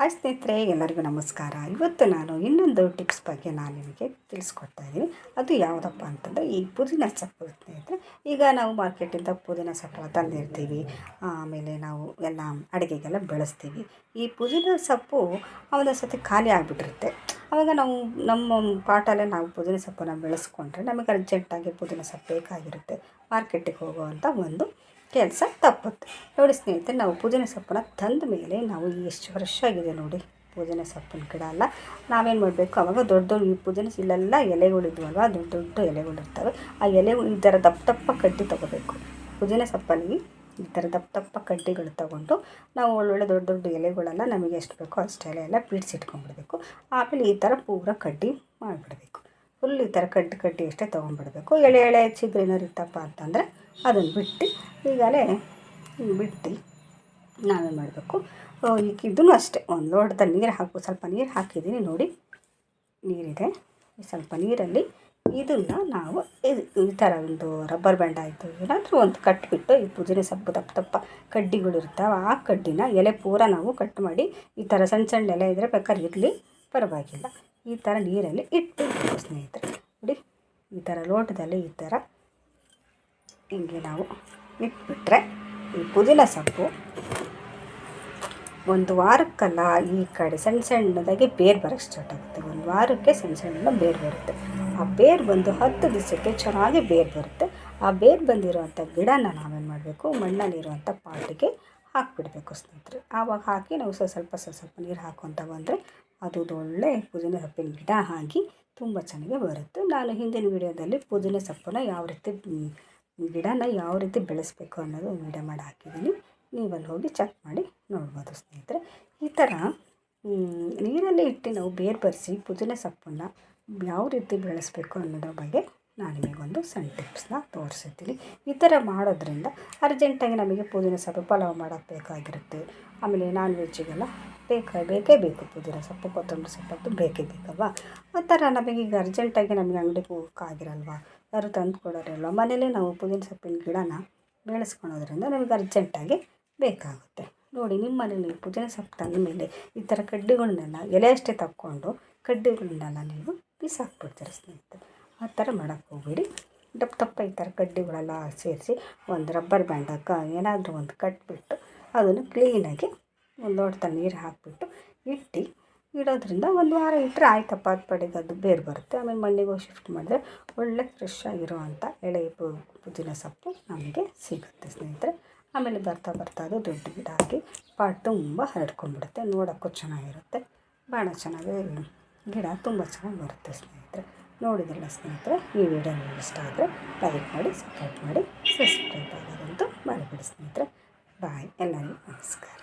Hi ಸ್ನೇಹಿತರೆ, ಎಲ್ಲರಿಗೂ ನಮಸ್ಕಾರ. ಇವತ್ತು ನಾನು ಇನ್ನೊಂದು ಟಿಪ್ಸ್ ಬಗ್ಗೆ ನಾನು ನಿಮಗೆ ತಿಳಿಸ್ಕೊಡ್ತಾ ಇದ್ದೀನಿ. ಅದು ಯಾವುದಪ್ಪ ಅಂತಂದರೆ, ಈ ಪುದೀನ ಸೊಪ್ಪು ಸ್ನೇಹಿತರೆ. ಈಗ ನಾವು ಮಾರ್ಕೆಟಿಂದ ಪುದೀನ ಸೊಪ್ಪು ತಂದಿರ್ತೀವಿ. ಆಮೇಲೆ ನಾವು ಎಲ್ಲ ಅಡುಗೆಗೆಲ್ಲ ಬೆಳೆಸ್ತೀವಿ. ಈ ಪುದೀನ ಸೊಪ್ಪು ಒಂದೊಂದು ಸತಿ ಖಾಲಿ ಆಗಿಬಿಟ್ಟಿರುತ್ತೆ. ಆವಾಗ ನಾವು, ನಮ್ಮ ಪಾಟಲ್ಲೇ ನಾವು ಪುದೀನ ಸೊಪ್ಪನ್ನು ಬೆಳೆಸ್ಕೊಂಡ್ರೆ ನಮಗೆ ಅರ್ಜೆಂಟಾಗಿ ಪುದೀನ ಸೊಪ್ಪು ಬೇಕಾಗಿರುತ್ತೆ. ಮಾರ್ಕೆಟಿಗೆ ಹೋಗುವಂಥ ಒಂದು ಕೆಲಸ ತಪ್ಪುತ್ತೆ. ನೋಡಿ ಸ್ನೇಹಿತರೆ, ನಾವು ಪೂಜನೆ ಸೊಪ್ಪನ್ನ ತಂದ ಮೇಲೆ ನಾವು ಎಷ್ಟು ಫ್ರೆಶ್ ಆಗಿದೆ ನೋಡಿ. ಪೂಜನ ಸೊಪ್ಪಿನ ಗಿಡ ಅಲ್ಲ. ನಾವೇನು ಮಾಡಬೇಕು? ಅವಾಗ ದೊಡ್ಡ ದೊಡ್ಡ ಈ ಪೂಜನೆ ಇಲ್ಲೆಲ್ಲ ಎಲೆಗಳಿದ್ವಲ್ವ ದೊಡ್ಡ ದೊಡ್ಡ ಎಲೆಗಳಿರ್ತವೆ ಆ ಎಲೆಗಳು ಈ ಥರ ದಪ್ಪ ದಪ್ಪ ಕಡ್ಡಿ ತೊಗೋಬೇಕು. ಪೂಜನೆ ಸೊಪ್ಪಲ್ಲಿ ಈ ಥರ ದಪ್ಪ ದಪ್ಪ ಕಡ್ಡಿಗಳು ತೊಗೊಂಡು ನಾವು ಒಳ್ಳೊಳ್ಳೆ ದೊಡ್ಡ ದೊಡ್ಡ ಎಲೆಗಳೆಲ್ಲ ನಮಗೆ ಎಷ್ಟು ಬೇಕೋ ಅಷ್ಟು ಎಲೆ ಎಲ್ಲ ಬಿಡಿಸಿಟ್ಕೊಂಡ್ಬಿಡ್ಬೇಕು ಆಮೇಲೆ ಈ ಥರ ಪೂರ ಕಡ್ಡಿ ಮಾಡಿಬಿಡ್ಬೇಕು. ಫುಲ್ ಈ ಥರ ಕಟ್ಟಿ ಕಟ್ಟಿ ಅಷ್ಟೇ ತೊಗೊಂಡ್ಬಿಡ್ಬೇಕು. ಎಳೆ ಎಳೆ ಚಿಗುರಿನರು ಇತ್ತಪ್ಪ ಅಂತಂದರೆ ಅದನ್ನು ಬಿಟ್ಟು ಈಗಲೇ ಬಿಟ್ಟು ನಾವೇನು ಮಾಡಬೇಕು. ಈಗ ಇದೂ ಅಷ್ಟೇ ಒಂದು ಲೋಟದಲ್ಲಿ ನೀರು ಹಾಕು, ಸ್ವಲ್ಪ ನೀರು ಹಾಕಿದ್ದೀನಿ ನೋಡಿ. ನೀರಿದೆ. ಸ್ವಲ್ಪ ನೀರಲ್ಲಿ ಇದನ್ನು ನಾವು ಈ ಥರ ಒಂದು ರಬ್ಬರ್ ಬ್ಯಾಂಡ್ ಆಯಿತು. ಏನಾದರೂ ಒಂದು ಕಟ್ಬಿಟ್ಟು ಈ ಪುದೀನ ಸೊಪ್ಪು ದಪ್ಪ ದಪ್ಪ ಕಡ್ಡಿಗಳಿರ್ತಾವೆ ಆ ಕಡ್ಡಿನ ಎಲೆ ಪೂರ ನಾವು ಕಟ್ ಮಾಡಿ ಈ ಥರ ಸಣ್ಣ ಸಣ್ಣ ಎಲೆ ಇದ್ದರೆ ಬೇಕಾದ್ರೆ ಇರಲಿ, ಪರವಾಗಿಲ್ಲ. ಈ ಥರ ನೀರಲ್ಲಿ ಇಟ್ಟು ಸ್ನೇಹಿತರೆ. ನೋಡಿ, ಈ ಥರ ಲೋಟದಲ್ಲಿ ಈ ಥರ ಹಿಂಗೆ ನಾವು ಇಟ್ಬಿಟ್ರೆ ಈ ಪುದೀನ ಸೊಪ್ಪು ಒಂದು ವಾರಕ್ಕಲ್ಲ ಈ ಕಡೆ ಸಣ್ಣ ಸಣ್ಣದಾಗಿ ಬೇರು ಬರೋಕ್ಕೆ ಸ್ಟಾರ್ಟ್ ಆಗುತ್ತೆ. ಒಂದು ವಾರಕ್ಕೆ ಸಣ್ಣ ಸಣ್ಣ ಬೇರು ಬರುತ್ತೆ. ಆ ಬೇರು ಬಂದು ಹತ್ತು ದಿವಸಕ್ಕೆ ಚೆನ್ನಾಗಿ ಬೇರು ಬರುತ್ತೆ. ಆ ಬೇರು ಬಂದಿರುವಂಥ ಗಿಡನ ನಾವೇನು ಮಾಡಬೇಕು? ಮಣ್ಣಲ್ಲಿರುವಂಥ ಪಾಟಿಗೆ ಹಾಕಿಬಿಡ್ಬೇಕು ಸ್ನೇಹಿತರೆ. ಆವಾಗ ಹಾಕಿ ನಾವು ಸ್ವಲ್ಪ ಸ್ವಲ್ಪ ಸ್ವಲ್ಪ ನೀರು ಹಾಕ್ಕೊತ ಬಂದರೆ ಅದು ಒಳ್ಳೆ ಪುದೀನ ಸೊಪ್ಪಿನ ಗಿಡ ಆಗಿ ತುಂಬ ಚೆನ್ನಾಗಿ ಬರುತ್ತೆ. ನಾನು ಹಿಂದಿನ ವೀಡಿಯೋದಲ್ಲಿ ಪುದೀನ ಸೊಪ್ಪನ್ನ ಯಾವ ರೀತಿ ಗಿಡನ ಯಾವ ರೀತಿ ಬೆಳೆಸಬೇಕು ಅನ್ನೋದು ವಿಡಿಯೋ ಮಾಡಿ ಹಾಕಿದ್ದೀನಿ. ನೀವಲ್ಲಿ ಹೋಗಿ ಚೆಕ್ ಮಾಡಿ ನೋಡ್ಬೋದು ಸ್ನೇಹಿತರೆ. ಈ ಥರ ನೀರಲ್ಲಿ ಇಟ್ಟು ನಾವು ಬೇರು ಪುದೀನ ಸೊಪ್ಪನ್ನು ಯಾವ ರೀತಿ ಬೆಳೆಸಬೇಕು ಅನ್ನೋದ್ರ ಬಗ್ಗೆ ನಾನು ನಿಮಗೊಂದು ಸಣ್ಣ ಟಿಪ್ಸ್ನ ತೋರಿಸಿದ್ದೀನಿ ಈ ಥರ ಮಾಡೋದ್ರಿಂದ ಅರ್ಜೆಂಟಾಗಿ ನಮಗೆ ಪುದೀನ ಸೊಪ್ಪು ಪಲಾವ್ ಮಾಡೋಕ್ಕೆ ಬೇಕಾಗಿರುತ್ತೆ. ಆಮೇಲೆ ನಾನ್ ವೆಜ್ಜಿಗೆಲ್ಲ ಬೇಕಾ, ಬೇಕೇ ಬೇಕು ಪುದೀನ ಸೊಪ್ಪು, ಕೊತ್ತಂಬರಿ ಸೊಪ್ಪು ಬೇಕೇ ಬೇಕಲ್ವಾ? ಆ ಥರ ನಮಗೆ ಈಗ ಅರ್ಜೆಂಟಾಗಿ ನಮಗೆ ಅಂಗಡಿಗೆ ಹೋಗೋಕ್ಕಾಗಿರಲ್ವ ಯಾರು ತಂದು ಕೊಡೋರಿಲ್ವ? ಮನೇಲೇ ನಾವು ಪುದೀನ ಸೊಪ್ಪಿನ ಗಿಡನ ಬೆಳೆಸ್ಕೊಳೋದ್ರಿಂದ ನಮಗೆ ಅರ್ಜೆಂಟಾಗಿ ಬೇಕಾಗುತ್ತೆ. ನೋಡಿ, ನಿಮ್ಮ ಮನೇಲಿ ಪುದೀನ ಸೊಪ್ಪು ತಂದ ಮೇಲೆ ಈ ಥರ ಕಡ್ಡಿಗಳನ್ನೆಲ್ಲ ಎಲೆ ಅಷ್ಟೇ ತಕ್ಕೊಂಡು ಕಡ್ಡಿಗಳನ್ನೆಲ್ಲ ನೀವು ಬಿಸಾಕ್ಬಿಡ್ತೀರ ಸ್ನೇಹಿತರೆ. ಆ ಥರ ಮಾಡೋಕ್ಕೆ ಹೋಗ್ಬೇಡಿ. ದಪ್ಪ ದಪ್ಪ ಈ ಥರ ಕಡ್ಡಿಗಳೆಲ್ಲ ಸೇರಿಸಿ ಒಂದು ರಬ್ಬರ್ ಬ್ಯಾಂಡಕ್ಕೆ ಏನಾದರೂ ಒಂದು ಕಟ್ಬಿಟ್ಟು ಅದನ್ನು ಕ್ಲೀನಾಗಿ ಒಂದು ಲೋಟದಲ್ಲಿ ನೀರು ಹಾಕಿಬಿಟ್ಟು ಇಟ್ಟು ಇಡೋದ್ರಿಂದ ಒಂದು ವಾರ ಇಟ್ಟರೆ ಆಯ್ತಪ್ಪ ಅದು ಪಡೆದು ಅದು ಬೇರೆ ಬರುತ್ತೆ. ಆಮೇಲೆ ಮಣ್ಣಿಗೆ ಹೋಗಿ ಶಿಫ್ಟ್ ಮಾಡಿದ್ರೆ ಒಳ್ಳೆ ಫ್ರೆಶ್ ಆಗಿರುವಂಥ ಎಳೆ ಪುದೀನ ಸೊಪ್ಪು ನಮಗೆ ಸಿಗುತ್ತೆ ಸ್ನೇಹಿತರೆ. ಆಮೇಲೆ ಬರ್ತಾ ಬರ್ತಾ ಅದು ದೊಡ್ಡ ಗಿಡ ಹಾಕಿ ಪಾಟ್ ತುಂಬ ಹರಡ್ಕೊಂಡ್ಬಿಡುತ್ತೆ. ನೋಡೋಕ್ಕೂ ಚೆನ್ನಾಗಿರುತ್ತೆ. ಭಾಳ ಚೆನ್ನಾಗಿ, ಗಿಡ ತುಂಬ ಚೆನ್ನಾಗಿ ಬರುತ್ತೆ ಸ್ನೇಹಿತರೆ. ನೋಡಿದ್ರಲ್ಲ ಸ್ನೇಹಿತರೆ, ಈ ವಿಡಿಯೋ ನಿಮ್ಗೆ ಇಷ್ಟ ಆದರೆ ಲೈಕ್ ಮಾಡಿ ಸಪೋರ್ಟ್ ಮಾಡಿ ಸಬ್ಸ್ಕ್ರೈಬ್ ಆಗೋದಂತೂ ಮರಿಬೇಡಿ ಸ್ನೇಹಿತರೆ. ಬಾಯ್ ಎಲ್ಲರಿಗೂ ನಮಸ್ಕಾರ.